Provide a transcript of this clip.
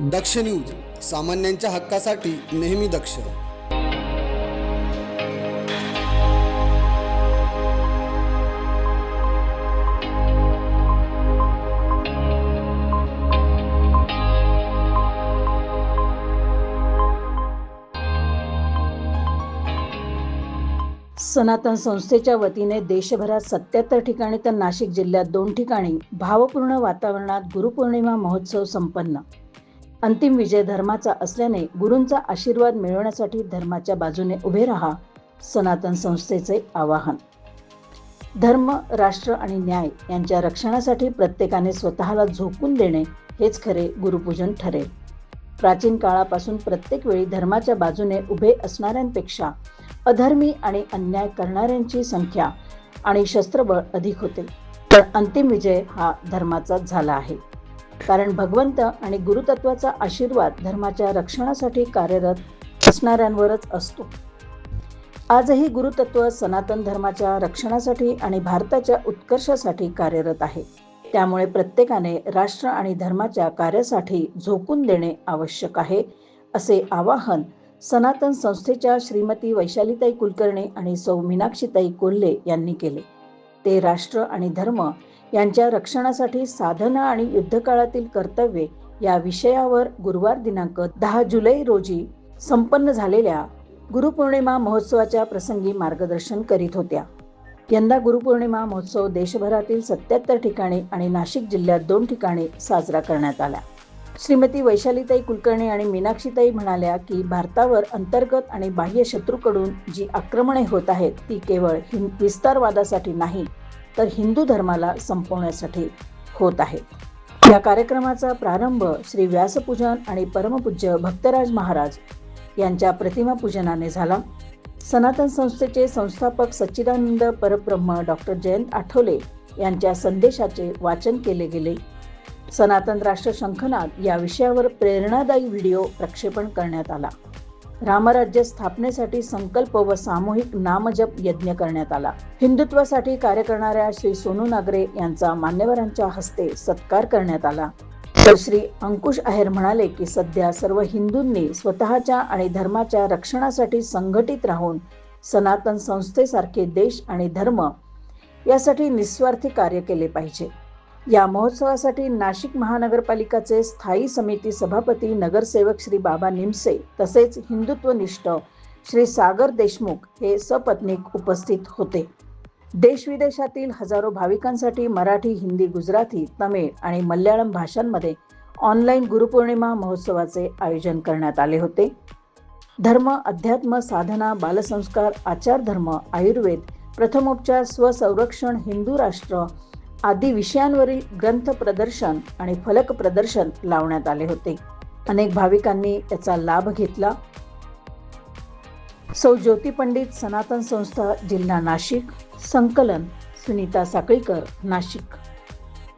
दक्ष news सामान्यांच्या हक्कासाठी नेहमी दक्ष. सनातन संस्थेच्या वतीने देशभरात सत्याहत्तर ठिकाणी तर नाशिक जिल्ह्यात दोन ठिकाणी भावपूर्ण वातावरणात गुरुपौर्णिमा महोत्सव संपन्न. अंतिम विजय धर्माचा असल्याने गुरूंचा आशीर्वाद मिळवण्यासाठी धर्माच्या बाजूने उभे राहा सनातन संस्थेचे आवाहन. धर्म राष्ट्र आणि न्याय यांच्या रक्षणासाठी प्रत्येकाने स्वतःला झोकून देणे हेच खरे गुरुपूजन ठरेल. प्राचीन काळापासून प्रत्येक वेळी धर्माच्या बाजूने उभे असणाऱ्यांपेक्षा अधर्मी आणि अन्याय करणाऱ्यांची संख्या आणि शस्त्रबळ अधिक होते. पण अंतिम विजय हा धर्माचाच झाला आहे. कारण भगवंत आणि गुरुतत्वाचा आशीर्वाद धर्माच्या रक्षणासाठी कार्यरत असणाऱ्यांवरच असतो. आजही गुरुतत्व सनातन धर्माच्या रक्षणासाठी आणि भारताच्या उत्कर्षासाठी कार्यरत आहे. त्यामुळे प्रत्येकाने राष्ट्र आणि धर्माच्या कार्यासाठी झोकून देणे आवश्यक आहे असे आवाहन सनातन संस्थेच्या श्रीमती वैशालीताई कुलकर्णी आणि सौ मीनाक्षीताई कोल्हे यांनी केले. ते राष्ट्र आणि धर्म यांच्या रक्षणासाठी साधना आणि युद्धकाळातील कर्तव्ये या विषयावर गुरुवार दिनांक दहा जुलै रोजी संपन्न झालेल्या गुरुपौर्णिमा महोत्सवाच्या प्रसंगी मार्गदर्शन करीत होत्या. यंदा गुरुपौर्णिमा महोत्सव देशभरातील सत्याहत्तर ठिकाणी आणि नाशिक जिल्ह्यात दोन ठिकाणी साजरा करण्यात आला. श्रीमती वैशालीताई कुलकर्णी आणि मीनाक्षीताई म्हणाल्या की भारतावर अंतर्गत आणि बाह्य शत्रूकडून जी आक्रमणे होत आहेत ती केवळ हिं विस्तारवादासाठी नाही तर हिंदू धर्माला संपवण्यासाठी होत आहे या कार्यक्रमाचा प्रारंभ श्री व्यासपूजन आणि परमपूज्य भक्तराज महाराज यांच्या प्रतिमा पूजनाने झाला. सनातन संस्थेचे संस्थापक सच्चिदानंद परब्रह्म डॉक्टर जयंत आठवले यांच्या संदेशाचे वाचन केले गेले. सनातन राष्ट्र शंखनाद या विषयावर प्रेरणादायी व्हिडिओ प्रक्षेपण करण्यात आला. रामराज्य स्थापनेसाठी संकल्प व सामूहिक नामजप यज्ञ करण्यात आला. हिंदुत्वासाठी कार्य करणाऱ्या श्री सोनू नागरे यांचा मान्यवरांच्या हस्ते सत्कार करण्यात आला. तर श्री अंकुश आहेर म्हणाले की सध्या सर्व हिंदूंनी स्वतःच्या आणि धर्माच्या रक्षणासाठी संघटित राहून सनातन संस्थेसारखे देश आणि धर्म यासाठी निस्वार्थी कार्य केले पाहिजे. या महोत्सवासाठी नाशिक महानगरपालिकाचे स्थायी समिती सभापती नगरसेवक श्री बाबा निमसे तसेच हिंदुत्वनिष्ठ श्री सागर देशमुख हे सपत्नीक उपस्थित होते. देशविदेशातील हजारो भाविकांसाठी मराठी हिंदी गुजराती तमिळ आणि मल्याळम भाषांमध्ये ऑनलाईन गुरुपौर्णिमा महोत्सवाचे आयोजन करण्यात आले होते. धर्म अध्यात्म साधना बालसंस्कार आचारधर्म आयुर्वेद प्रथमोपचार स्वसंरक्षण हिंदू राष्ट्र आदी विषयांवरील ग्रंथ प्रदर्शन आणि फलक प्रदर्शन लावण्यात आले होते. अनेक भाविकांनी याचा लाभ घेतला. सौ ज्योती पंडित सनातन संस्था जिल्हा नाशिक. संकलन सुनीता साकळीकर नाशिक.